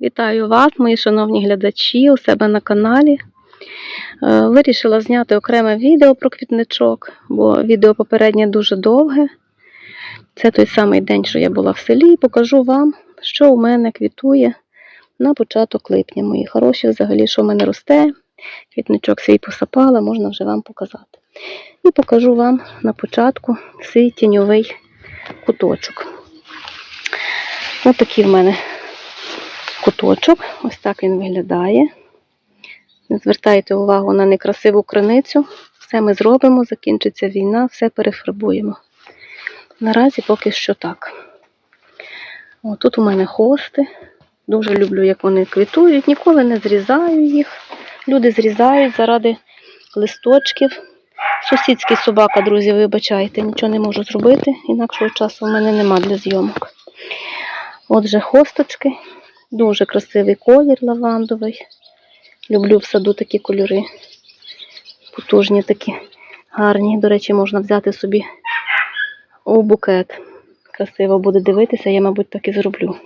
Вітаю вас, мої шановні глядачі, у себе на каналі. Е, Вирішила зняти окреме відео про квітничок, бо відео попереднє дуже довге. Це той самий день, що я була в селі, і покажу вам, що у мене квітує на початок липня. Мої хороші, взагалі, що в мене росте. Квітничок свій посапала, можна вже вам показати. І покажу вам на початку свій тіньовий куточок. Ось такий в мене куточок. Ось так він виглядає. Не звертайте увагу на некрасиву криницю. Все ми зробимо, закінчиться війна, все перефарбуємо. Наразі поки що так. О, тут у мене хости. Дуже люблю, як вони квітують. Ніколи не зрізаю їх. Люди зрізають заради листочків. Сусідський собака, друзі, вибачайте, нічого не можу зробити, інакшого часу в мене нема для зйомок. Отже, хосточки. Дуже красивий колір лавандовий. Люблю в саду такі кольори. Потужні такі, гарні. До речі, можна взяти собі у букет. Красиво буде дивитися, я, мабуть, так і зроблю.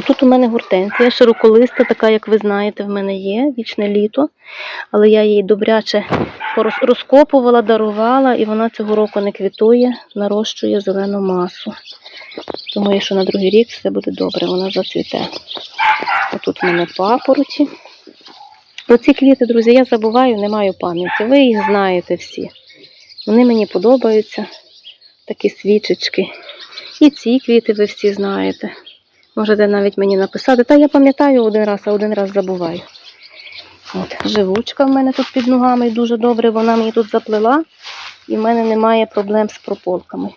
Отут у мене гортензія, широколиста, така, як ви знаєте, в мене є, вічне літо. Але я її добряче розкопувала, дарувала, і вона цього року не квітує, нарощує зелену масу. Думаю, що на другий рік все буде добре, вона зацвіте. Отут в мене папороті. Про ці квіти, друзі, я забуваю, не маю пам'яті. Ви їх знаєте всі. Вони мені подобаються, такі свічечки. І ці квіти ви всі знаєте. Можете навіть мені написати. Та я пам'ятаю один раз, а один раз забуваю. От, живучка в мене тут під ногами дуже добре, вона мені тут заплела, і в мене немає проблем з прополками.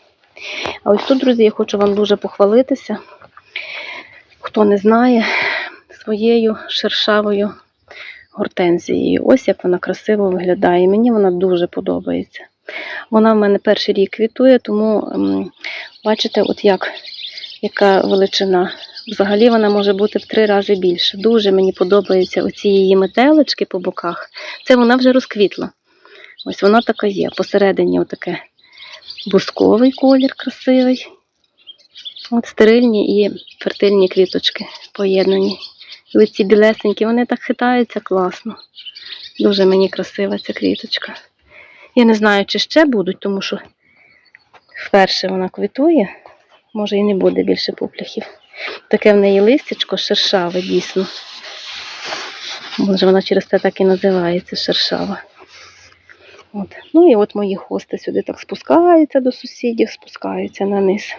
А ось тут, друзі, я хочу вам дуже похвалитися. Хто не знає, своєю шершавою гортензією. Ось як вона красиво виглядає. Мені вона дуже подобається. Вона в мене перший рік квітує, тому бачите, от як, яка величина. Взагалі вона може бути в три рази більше. Дуже мені подобаються оці її метелички по боках. Це вона вже розквітла. Ось вона така є. Посередині отаке бусковий колір красивий. От стерильні і фертильні квіточки поєднані. І ось ці білесенькі, вони так хитаються класно. Дуже мені красива ця квіточка. Я не знаю, чи ще будуть, тому що вперше вона квітує. Може і не буде більше пупляхів. Таке в неї листячко шершаве дійсно. Може вона через те так і називається шершава. От. Ну і от мої хости сюди так спускаються до сусідів, спускаються на низ.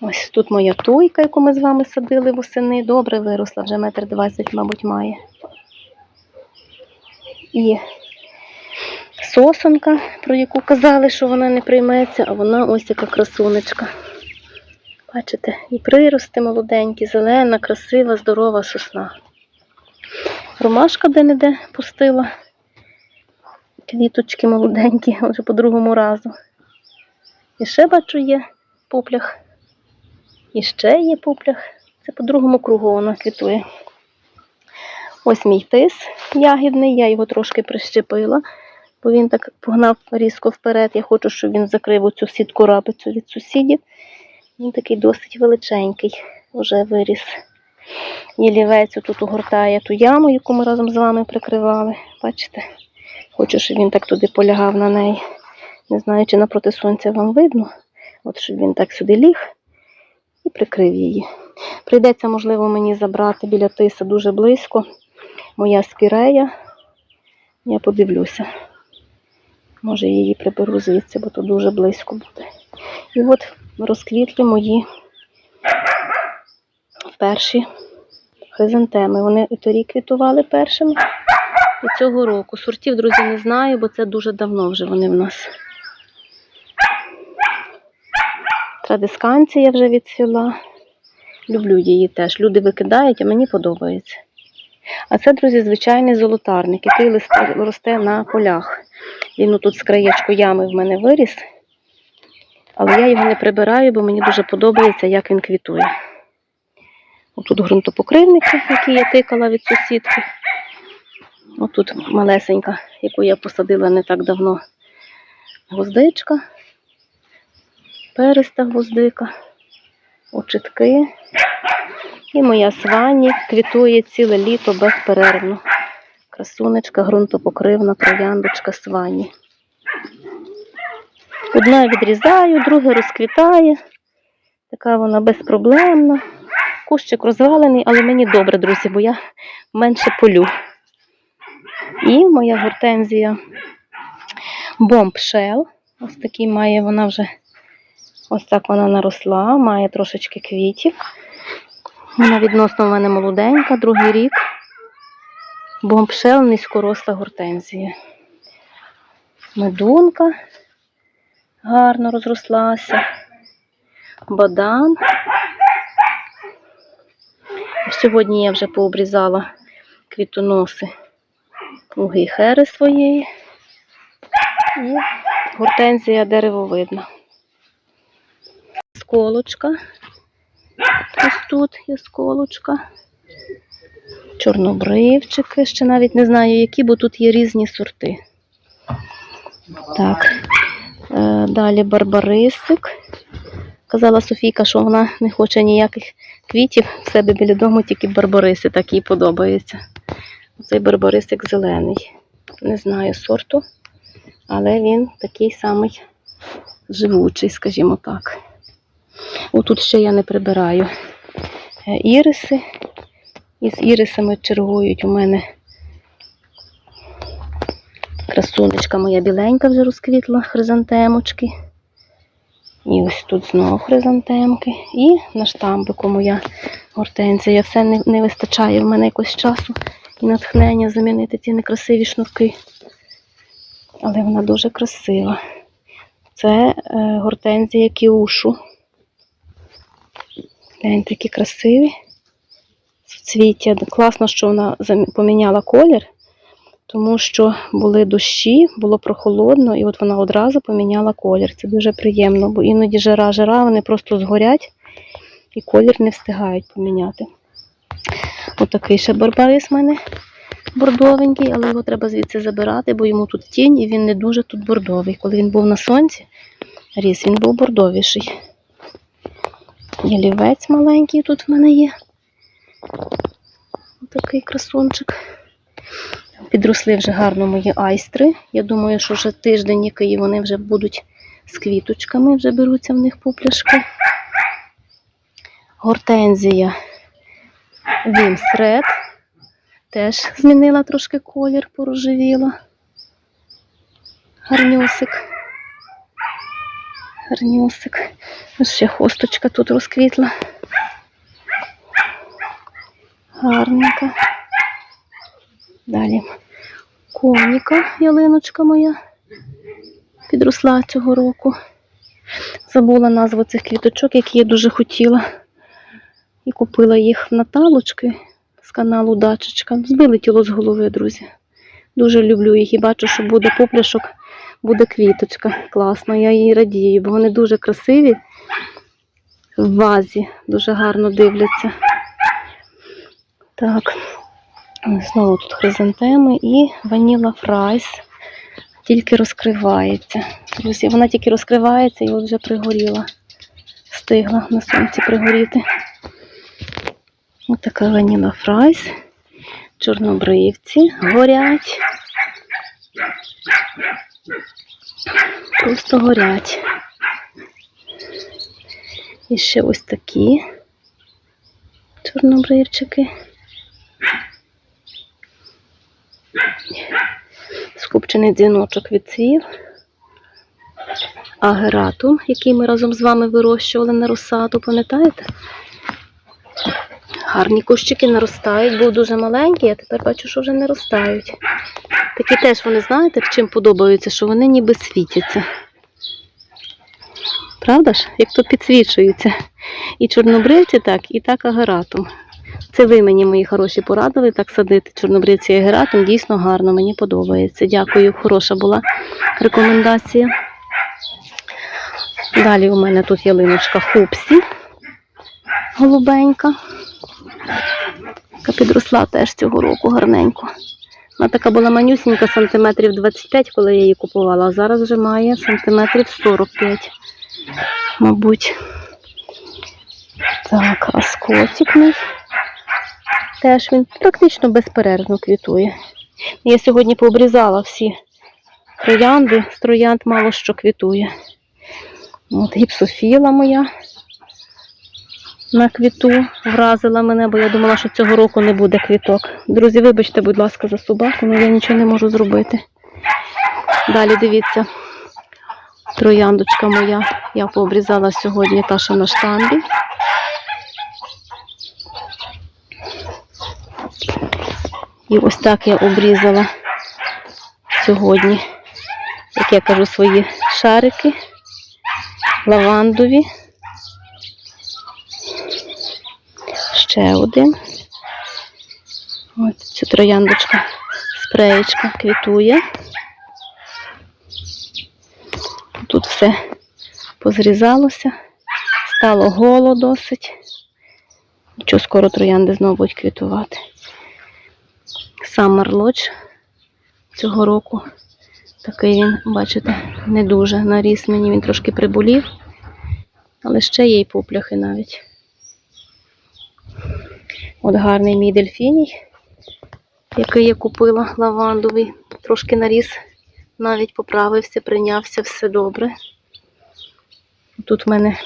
Ось тут моя туйка, яку ми з вами садили восени. Добре виросла, вже метр двадцять, мабуть, має. І сосонка, про яку казали, що вона не прийметься, а вона ось яка красунечка. Бачите, і прирости молоденькі, зелена, красива, здорова сосна. Ромашка де-не-де пустила. Квіточки молоденькі, вже по другому разу. І ще бачу є пуплях. І ще є пуплях. Це по другому кругу вона квітує. Ось мій тис ягідний, я його трошки прищепила, бо він так погнав різко вперед. Я хочу, щоб він закрив оцю сітку рапицю від сусідів. Він такий досить величенький, вже виріс. Ялівець тут огортає ту яму, яку ми разом з вами прикривали. Бачите? Хочу, щоб він так туди полягав на неї. Не знаю, чи напроти сонця вам видно. От щоб він так сюди ліг і прикрив її. Прийдеться, можливо, мені забрати біля тиса дуже близько. Моя спірея. Я подивлюся. Може, її приберу звідси, бо то дуже близько буде. І от розквітлі мої перші хризантеми. Вони і торік квітували першими. І цього року. Сортів, друзі, не знаю, бо це дуже давно вже вони в нас. Традисканція вже відсвіла. Люблю її теж. Люди викидають, а мені подобається. А це, друзі, звичайний золотарник, який росте на полях. Він тут з краєчку ями в мене виріс. Але я його не прибираю, бо мені дуже подобається, як він квітує. Отут ґрунтопокривники, які я тикала від сусідки. Отут малесенька, яку я посадила не так давно. Гвоздичка, периста гвоздика, очітки. І моя свані квітує ціле літо безперервно. Красунечка, ґрунтопокривна трояндочка свані. Одна відрізаю, друге розквітає. Така вона безпроблемна. Кущик розвалений, але мені добре, друзі, бо я менше полю. І моя гортензія бомбшел. Ось такий має вона вже ось так вона наросла, має трошечки квітів. Вона відносно в мене молоденька, другий рік. Бомбшел низькоросла гортензія. Медунка гарно розрослася. Бадан. Сьогодні я вже пообрізала квітоноси у гейхери своєї. І гортензія деревовидна. Сколочка. Ось тут є сколочка. Чорнобривчики, ще навіть не знаю які, бо тут є різні сорти. Так. Е, Далі барбарисик. Казала Софійка, що вона не хоче ніяких квітів в себе біля дому, тільки барбариси, так їй подобається. Цей барбарисик зелений. Не знаю сорту, але він такий самий живучий, скажімо так. Отут ще я не прибираю е, іриси. І з ірисами чергують у мене красунечка моя біленька вже розквітла, хризантемочки. І ось тут знову хризантемки. І на штамбику моя гортензія. Все не, не вистачає в мене якось часу і натхнення замінити ці некрасиві шнурки. Але вона дуже красива. Це е, гортензія кіушу. Гляньте, які красиві. Цвіття. Класно, що вона поміняла колір, тому що були дощі, було прохолодно, і от вона одразу поміняла колір. Це дуже приємно, бо іноді жара, жара, вони просто згорять і колір не встигають поміняти. Отакий ще барбарис в мене бордовенький, але його треба звідси забирати, бо йому тут тінь і він не дуже тут бордовий. Коли він був на сонці, ріс, він був бордовіший. Ялівець маленький тут в мене є. Такий красунчик. Підросли вже гарно мої айстри. Я думаю, що вже тиждень який вони вже будуть з квіточками, вже беруться в них пупляшки. Гортензія Вімсред. Теж змінила трошки колір, порожевіла. Гарнюсик. Гарнюсик. Ось ще хосточка тут розквітла. Гарненька. Далі коніка, ялиночка моя. Підросла цього року. Забула назву цих квіточок, які я дуже хотіла. І купила їх в Наталочки з каналу Дачечка. Вилетіло з голови, друзі. Дуже люблю їх і бачу, що буде попляшок, буде квіточка. Класно, я її радію, бо вони дуже красиві в вазі, дуже гарно дивляться. Так, знову тут хризантеми і ваніла фрайс тільки розкривається. Друзі, вона тільки розкривається і от вже пригоріла. Стигла на сонці пригоріти. Ось така ваніла фрайс. Чорнобривці горять. Просто горять. І ще ось такі чорнобривчики. Скупчений дзвіночок відцвів. Агератум, який ми разом з вами вирощували на розсаду, пам'ятаєте? Гарні кущики наростають, був дуже маленький, а тепер бачу, що вже не ростають. Такі теж вони, знаєте, чим подобаються, що вони ніби світяться. Правда ж? Як то підсвічуються. І чорнобривці так, і так агератум. Це ви мені, мої хороші, порадили так садити чорнобривці і агератум. Дійсно гарно, мені подобається. Дякую, хороша була рекомендація. Далі у мене тут ялиночка Хупсі, голубенька, яка підросла теж цього року гарненько. Вона така була манюсінька, сантиметрів 25, коли я її купувала, а зараз вже має сантиметрів 45, мабуть. Так, а скотик мій Теж він практично безперервно квітує. Я сьогодні пообрізала всі троянди, з троянд мало що квітує. От гіпсофіла моя на квіту вразила мене, бо я думала, що цього року не буде квіток. Друзі, вибачте, будь ласка, за собаку, але я нічого не можу зробити. Далі дивіться, трояндочка моя. Я пообрізала сьогодні та, що на штамбі. І ось так я обрізала сьогодні, як я кажу, свої шарики лавандові. Ще один. Ось ця трояндочка, спреєчка квітує. Тут все позрізалося, стало голо досить. Нічого, скоро троянди знову будуть квітувати. Summer Lodge цього року. Такий він, бачите, не дуже наріс мені, він трошки приболів, але ще є й попляхи навіть. От гарний мій дельфіній, який я купила лавандовий. Трошки наріс, навіть поправився, прийнявся, все добре. Тут в мене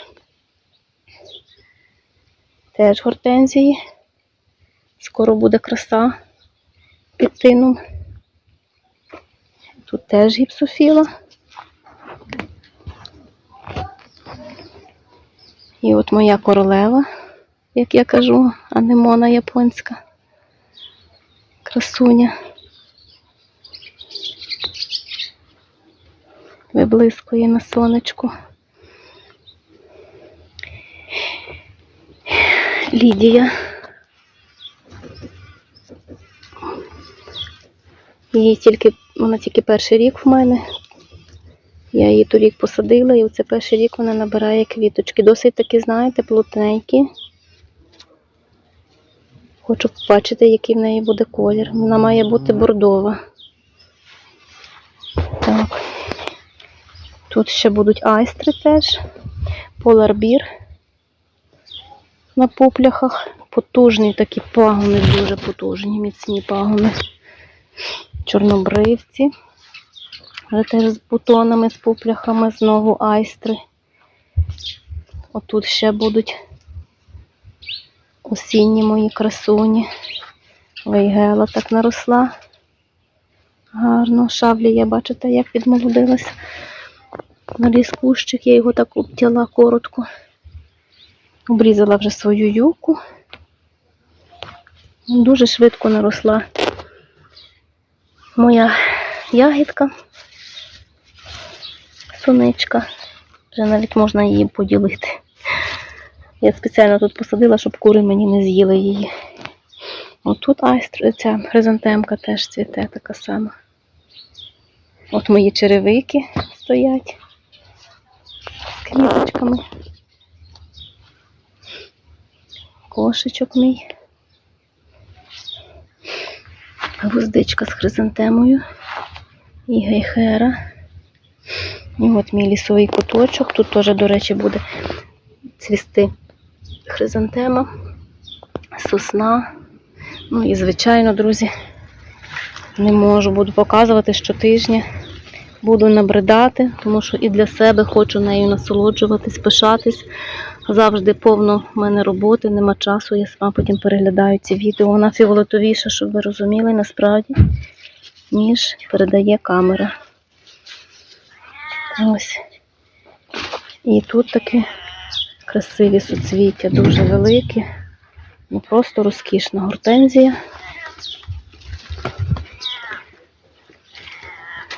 теж гортензії. Скоро буде краса під. Тут теж гіпсофіла. І от моя королева, як я кажу, анемона японська. Красуня. Виблискує на сонечку. Лідія. Її тільки, вона тільки перший рік в мене. Я її торік посадила, і оце перший рік вона набирає квіточки. Досить таки, знаєте, плотненькі. Хочу побачити, який в неї буде колір. Вона має бути бордова. Так. Тут ще будуть айстри теж. Поларбір на попляхах. Потужні такі пагони, дуже потужні, міцні пагони. Чорнобривці. Але теж з бутонами, з попляхами, знову айстри. Отут ще будуть осінні мої красуні. Вейгела так наросла. Гарно. Шавлія, бачите, як відмолодилася. Наріс кущик, я його так обтяла коротко. Обрізала вже свою юку. Дуже швидко наросла моя ягідка, сонечка. Вже навіть можна її поділити. Я спеціально тут посадила, щоб кури мені не з'їли її. Отут айстр, ця хризантемка теж цвіте така сама. От мої черевики стоять з квіточками. Кошечок мій. Гвоздичка з хризантемою і гейхера. І от мій лісовий куточок. Тут теж, до речі, буде цвісти хризантема, сосна. Ну і, звичайно, друзі, не можу, буду показувати щотижня. Буду набридати, тому що і для себе хочу нею насолоджуватись, пишатись. Завжди повно в мене роботи, нема часу. Я сама потім переглядаю ці відео. Вона фіолетовіша, щоб ви розуміли, насправді, ніж передає камера. Ось. І тут такі красиві суцвіття, дуже великі. Ну просто розкішна гортензія.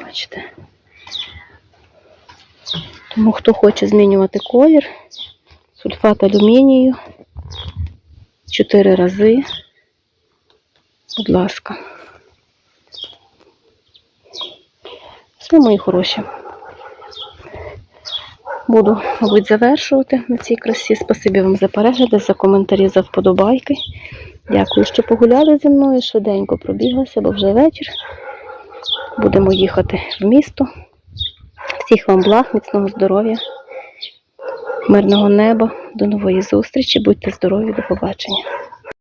Бачите. Тому хто хоче змінювати колір, сульфат алюмінію 4 рази. Будь ласка. Все, мої хороші. Буду, мабуть, завершувати на цій красі. Спасибі вам за перегляди, за коментарі, за вподобайки. Дякую, що погуляли зі мною. Швиденько пробіглася, бо вже вечір. Будемо їхати в місто. Всіх вам благ, міцного здоров'я, мирного неба, до нової зустрічі. Будьте здорові, до побачення.